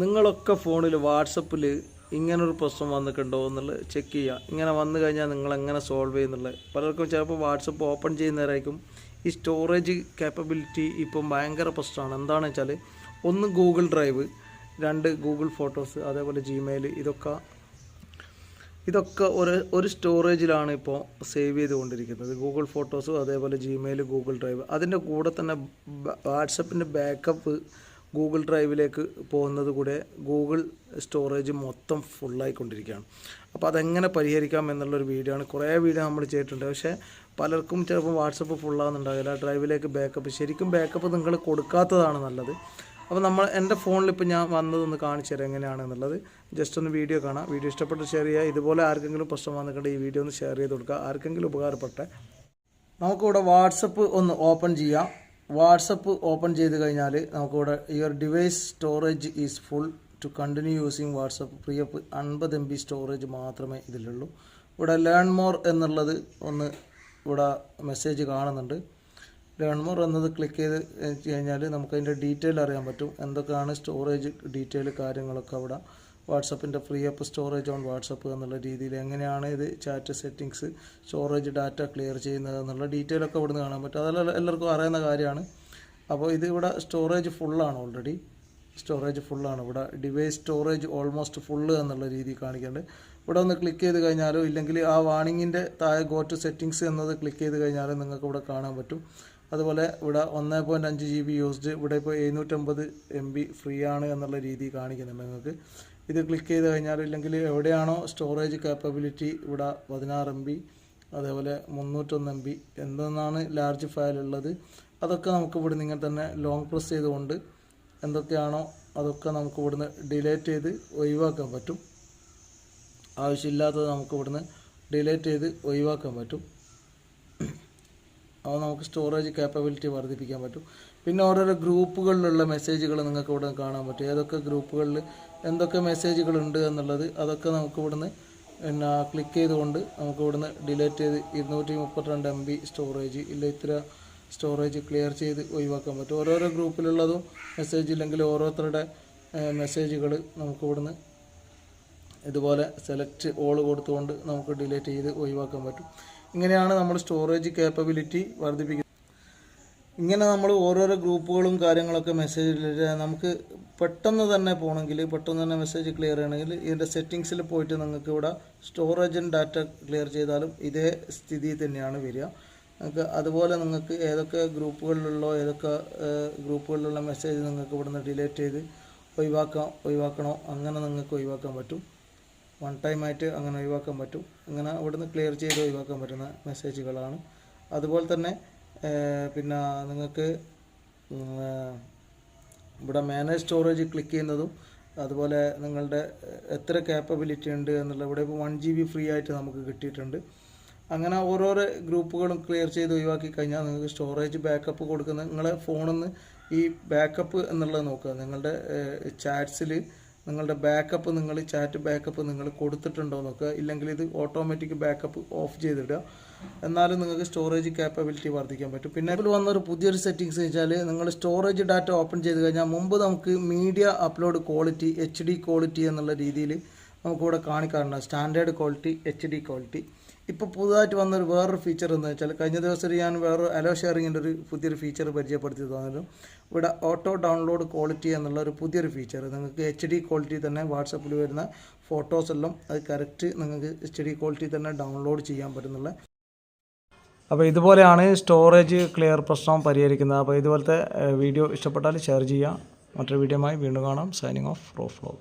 നിങ്ങളൊക്കെ ഫോണിൽ വാട്സപ്പിൽ ഇങ്ങനൊരു പ്രശ്നം വന്നിട്ടുണ്ടോ എന്നുള്ളത് ചെക്ക് ചെയ്യുക. ഇങ്ങനെ വന്നു കഴിഞ്ഞാൽ നിങ്ങൾ എങ്ങനെ സോൾവ് ചെയ്യുന്നുള്ളത് പലർക്കും ചിലപ്പോൾ വാട്സപ്പ് ഓപ്പൺ ചെയ്യുന്നവരായിരിക്കും. ഈ സ്റ്റോറേജ് കാപ്പബിലിറ്റി ഇപ്പം ഭയങ്കര പ്രശ്നമാണ്. എന്താണെന്ന് വെച്ചാൽ ഒന്ന് ഗൂഗിൾ ഡ്രൈവ് രണ്ട് ഗൂഗിൾ ഫോട്ടോസ് അതേപോലെ ജിമെയിൽ ഇതൊക്കെ ഇതൊക്കെ ഒരു ഒരു സ്റ്റോറേജിലാണ് ഇപ്പോൾ സേവ് ചെയ്തുകൊണ്ടിരിക്കുന്നത്. ഗൂഗിൾ ഫോട്ടോസും അതേപോലെ ജിമെയിൽ ഗൂഗിൾ ഡ്രൈവ് അതിന്റെ കൂടെ തന്നെ വാട്സപ്പിന്റെ ബാക്കപ്പ് ഗൂഗിൾ ഡ്രൈവിലേക്ക് പോകുന്നത് കൂടെ ഗൂഗിൾ സ്റ്റോറേജ് മൊത്തം ഫുള്ളായിക്കൊണ്ടിരിക്കുകയാണ് അപ്പോൾ അതെങ്ങനെ പരിഹരിക്കാം എന്നുള്ളൊരു വീഡിയോ ആണ്. കുറേ വീഡിയോ നമ്മൾ ചെയ്തിട്ടുണ്ട്. പക്ഷേ പലർക്കും ചിലപ്പോൾ വാട്സപ്പ് ഫുള്ളാകുന്നുണ്ടാകില്ല ഡ്രൈവിലേക്ക് ബാക്കപ്പ് ശരിക്കും ബാക്കപ്പ് നിങ്ങൾ കൊടുക്കാത്തതാണ് നല്ലത്. അപ്പോൾ നമ്മൾ എന്റെ ഫോണിൽ ഇപ്പോൾ ഞാൻ വന്നതൊന്ന് കാണിച്ചു തരാം എങ്ങനെയാണെന്നുള്ളത് ജസ്റ്റ് ഒന്ന് വീഡിയോ കാണാം. വീഡിയോ ഇഷ്ടപ്പെട്ട് ഷെയർ ചെയ്യുക. ഇതുപോലെ ആർക്കെങ്കിലും പ്രശ്നം വന്നിട്ടുണ്ട് ഈ വീഡിയോ ഒന്ന് ഷെയർ ചെയ്ത് കൊടുക്കുക. ആർക്കെങ്കിലും ഉപകാരപ്പെട്ടെ. നമുക്കിവിടെ വാട്സപ്പ് ഒന്ന് ഓപ്പൺ ചെയ്യാം. വാട്സപ്പ് ഓപ്പൺ ചെയ്ത് കഴിഞ്ഞാൽ നമുക്കിവിടെ your device storage is full to continue using WhatsApp. App അൻപത് എം ബി സ്റ്റോറേജ് മാത്രമേ ഇതിലുള്ളൂ. ഇവിടെ ലേൺ മോർ എന്നുള്ളത് ഒന്ന് ഇവിടെ മെസ്സേജ് കാണുന്നുണ്ട്. ലേൺ മോർ എന്നത് ക്ലിക്ക് ചെയ്ത് കഴിഞ്ഞാൽ നമുക്കതിന്റെ ഡീറ്റെയിൽ അറിയാൻ പറ്റും. എന്തൊക്കെയാണ് സ്റ്റോറേജ് ഡീറ്റെയിൽ കാര്യങ്ങളൊക്കെ അവിടെ വാട്സപ്പിന്റെ free up storage on WhatsApp എന്നുള്ള രീതിയിൽ എങ്ങനെയാണ് ഇത് chat settings storage data clear ചെയ്യുന്നത് എന്നുള്ള ഡീറ്റെയിൽ ഒക്കെ ഇവിടുന്ന് കാണാൻ പറ്റും. അതെല്ലാം എല്ലാവർക്കും അറിയുന്ന കാര്യമാണ്. അപ്പോൾ ഇത് ഇവിടെ സ്റ്റോറേജ് ഫുള്ളാണ് ഓൾറെഡി സ്റ്റോറേജ് ഫുള്ളാണ് ഇവിടെ ഡിവൈസ് സ്റ്റോറേജ് ഓൾമോസ്റ്റ് ഫുള്ള് എന്നുള്ള രീതിയിൽ കാണിക്കുന്നുണ്ട് ഇവിടെ ഒന്ന് ക്ലിക്ക് ചെയ്ത് കഴിഞ്ഞാലോ ഇല്ലെങ്കിൽ ആ വാണിങ്ങിന്റെ താഴെ ഗോ ടു സെറ്റിങ്സ് എന്നത് ക്ലിക്ക് ചെയ്ത് കഴിഞ്ഞാലും നിങ്ങൾക്ക് ഇവിടെ കാണാൻ പറ്റും. അതുപോലെ ഇവിടെ ഒന്ന് പോയിന്റ് അഞ്ച് ജി ബി യൂസ്ഡ് ഇവിടെ ഇപ്പോൾ എഴുന്നൂറ്റമ്പത് എം ബി ഫ്രീ ആണ് എന്നുള്ള രീതി കാണിക്കുന്നുണ്ട് നിങ്ങൾക്ക്. ഇത് ക്ലിക്ക് ചെയ്ത് കഴിഞ്ഞാൽ ഇല്ലെങ്കിൽ എവിടെയാണോ സ്റ്റോറേജ് കാപ്പബിലിറ്റി ഇവിടെ പതിനാറ് എം ബി അതേപോലെ മുന്നൂറ്റൊന്ന് എം ബി എന്തെന്നാണ് ലാർജ് ഫയൽ ഉള്ളത്. അതൊക്കെ നമുക്ക് ഇവിടുന്ന് ഇങ്ങനെ തന്നെ ലോങ് പ്രസ് ചെയ്തുകൊണ്ട് എന്തൊക്കെയാണോ അതൊക്കെ നമുക്ക് ഇവിടുന്ന് ഡിലേറ്റ് ചെയ്ത് ഒഴിവാക്കാൻ പറ്റും. ആവശ്യമില്ലാത്തത് നമുക്ക് ഇവിടുന്ന് ഡിലേറ്റ് ചെയ്ത് ഒഴിവാക്കാൻ പറ്റും. അപ്പോൾ നമുക്ക് സ്റ്റോറേജ് കാപ്പബിലിറ്റി വർദ്ധിപ്പിക്കാൻ പറ്റും. പിന്നെ ഓരോരോ ഗ്രൂപ്പുകളിലുള്ള മെസ്സേജുകൾ നിങ്ങൾക്ക് ഇവിടെ കാണാൻ പറ്റും. ഏതൊക്കെ ഗ്രൂപ്പുകളിൽ എന്തൊക്കെ മെസ്സേജുകളുണ്ട് എന്നുള്ളത് അതൊക്കെ നമുക്ക് ഇവിടുന്ന് പിന്നെ ക്ലിക്ക് ചെയ്തുകൊണ്ട് നമുക്ക് ഇവിടുന്ന് ഡിലേറ്റ് ചെയ്ത് ഇരുന്നൂറ്റി മുപ്പത്തിരണ്ട് എം ബി സ്റ്റോറേജ് ഇല്ല ഇത്ര സ്റ്റോറേജ് ക്ലിയർ ചെയ്ത് ഒഴിവാക്കാൻ പറ്റും. ഓരോരോ ഗ്രൂപ്പിലുള്ളതും മെസ്സേജ് ഇല്ലെങ്കിൽ ഓരോരുത്തരുടെ മെസ്സേജുകൾ നമുക്ക് ഇവിടുന്ന് ഇതുപോലെ സെലക്ട് ഓൾ കൊടുത്തുകൊണ്ട് നമുക്ക് ഡിലീറ്റ് ചെയ്ത് ഒഴിവാക്കാൻ പറ്റും. ഇങ്ങനെയാണ് നമ്മൾ സ്റ്റോറേജ് കേപ്പബിലിറ്റി വർദ്ധിപ്പിക്കുന്നത്. ഇങ്ങനെ നമ്മൾ ഓരോരോ ഗ്രൂപ്പുകളും കാര്യങ്ങളൊക്കെ മെസ്സേജ് നമുക്ക് പെട്ടെന്ന് തന്നെ പോകണമെങ്കിൽ പെട്ടെന്ന് തന്നെ മെസ്സേജ് ക്ലിയർ ചെയ്യണമെങ്കിൽ ഇതിന്റെ സെറ്റിങ്സിൽ പോയിട്ട് നിങ്ങൾക്ക് ഇവിടെ സ്റ്റോറേജ് ഡാറ്റ ക്ലിയർ ചെയ്താലും ഇതേ സ്ഥിതി തന്നെയാണ് വരിക. നിങ്ങൾക്ക് അതുപോലെ നിങ്ങൾക്ക് ഏതൊക്കെ ഗ്രൂപ്പുകളിലുള്ള ഏതൊക്കെ ഗ്രൂപ്പുകളിലുള്ള മെസ്സേജ് നിങ്ങൾക്ക് ഇവിടുന്ന് ഡിലേറ്റ് ചെയ്ത് ഒഴിവാക്കാം ഒഴിവാക്കണോ അങ്ങനെ നിങ്ങൾക്ക് ഒഴിവാക്കാൻ പറ്റും. വൺ ടൈം ആയിട്ട് അങ്ങനെ ഒഴിവാക്കാൻ പറ്റും. അങ്ങനെ അവിടുന്ന് ക്ലിയർ ചെയ്ത് ഒഴിവാക്കാൻ പറ്റുന്ന മെസ്സേജുകളാണ് അതുപോലെ തന്നെ പിന്നെ നിങ്ങൾക്ക് ഇവിടെ മാനേജ് സ്റ്റോറേജ് ക്ലിക്ക് ചെയ്യുന്നതും അതുപോലെ നിങ്ങളുടെ എത്ര ക്യാപ്പബിലിറ്റി ഉണ്ട് എന്നുള്ള ഇവിടെ ഇപ്പോൾ വൺ ജി ബി ഫ്രീ ആയിട്ട് നമുക്ക് കിട്ടിയിട്ടുണ്ട്. അങ്ങനെ ഓരോരോ ഗ്രൂപ്പുകളും ക്ലിയർ ചെയ്ത് ഒഴിവാക്കി കഴിഞ്ഞാൽ നിങ്ങൾക്ക് സ്റ്റോറേജ് ബാക്കപ്പ് കൊടുക്കുന്ന നിങ്ങളെ ഫോണിൽ നിന്ന് ഈ ബാക്കപ്പ് എന്നുള്ളത് നോക്കുക. നിങ്ങളുടെ ചാറ്റ്സിൽ നിങ്ങളുടെ ബാക്കപ്പ് നിങ്ങൾ ചാറ്റ് ബാക്കപ്പ് നിങ്ങൾ കൊടുത്തിട്ടുണ്ടോ നോക്കുക ഇല്ലെങ്കിൽ ഇത് ഓട്ടോമാറ്റിക് ബാക്കപ്പ് ഓഫ് ചെയ്തിടുക. എന്നാലും നിങ്ങൾക്ക് സ്റ്റോറേജ് ക്യാപ്പബിലിറ്റി വർദ്ധിക്കാൻ പറ്റും. പിന്നെ ഇതിൽ വന്നൊരു പുതിയൊരു സെറ്റിങ്സ് വെച്ചാൽ നിങ്ങൾ സ്റ്റോറേജ് ഡാറ്റ ഓപ്പൺ ചെയ്ത് കഴിഞ്ഞാൽ മുമ്പ് നമുക്ക് media upload quality H D quality എന്നുള്ള രീതിയിൽ നമുക്കിവിടെ കാണിക്കാറുണ്ട്. Standard quality H D quality ഇപ്പോൾ പുതുതായിട്ട് വന്നൊരു വേറൊരു ഫീച്ചർ എന്ന് വെച്ചാൽ കഴിഞ്ഞ ദിവസം ഞാൻ വേറൊരു അലോ ഷെയറിങ്ങിന്റെ ഒരു പുതിയൊരു ഫീച്ചർ പരിചയപ്പെടുത്തി തന്നാലും ഇവിടെ ഓട്ടോ ഡൗൺലോഡ് ക്വാളിറ്റി എന്നുള്ള ഒരു പുതിയൊരു ഫീച്ചർ നിങ്ങൾക്ക് എച്ച് ഡി ക്വാളിറ്റി തന്നെ വാട്സപ്പിൽ വരുന്ന ഫോട്ടോസ് എല്ലാം അത് കറക്റ്റ് നിങ്ങൾക്ക് എച്ച് ഡി ക്വാളിറ്റി തന്നെ ഡൗൺലോഡ് ചെയ്യാൻ പറ്റുന്നുള്ള. അപ്പോൾ ഇതുപോലെയാണ് സ്റ്റോറേജ് ക്ലിയർ പ്രശ്നം പരിഹരിക്കുന്നത്. അപ്പോൾ ഇതുപോലത്തെ വീഡിയോ ഇഷ്ടപ്പെട്ടാൽ ഷെയർ ചെയ്യുക. മറ്റൊരു വീഡിയോയുമായി വീണ്ടും കാണാം. Signing off raw flow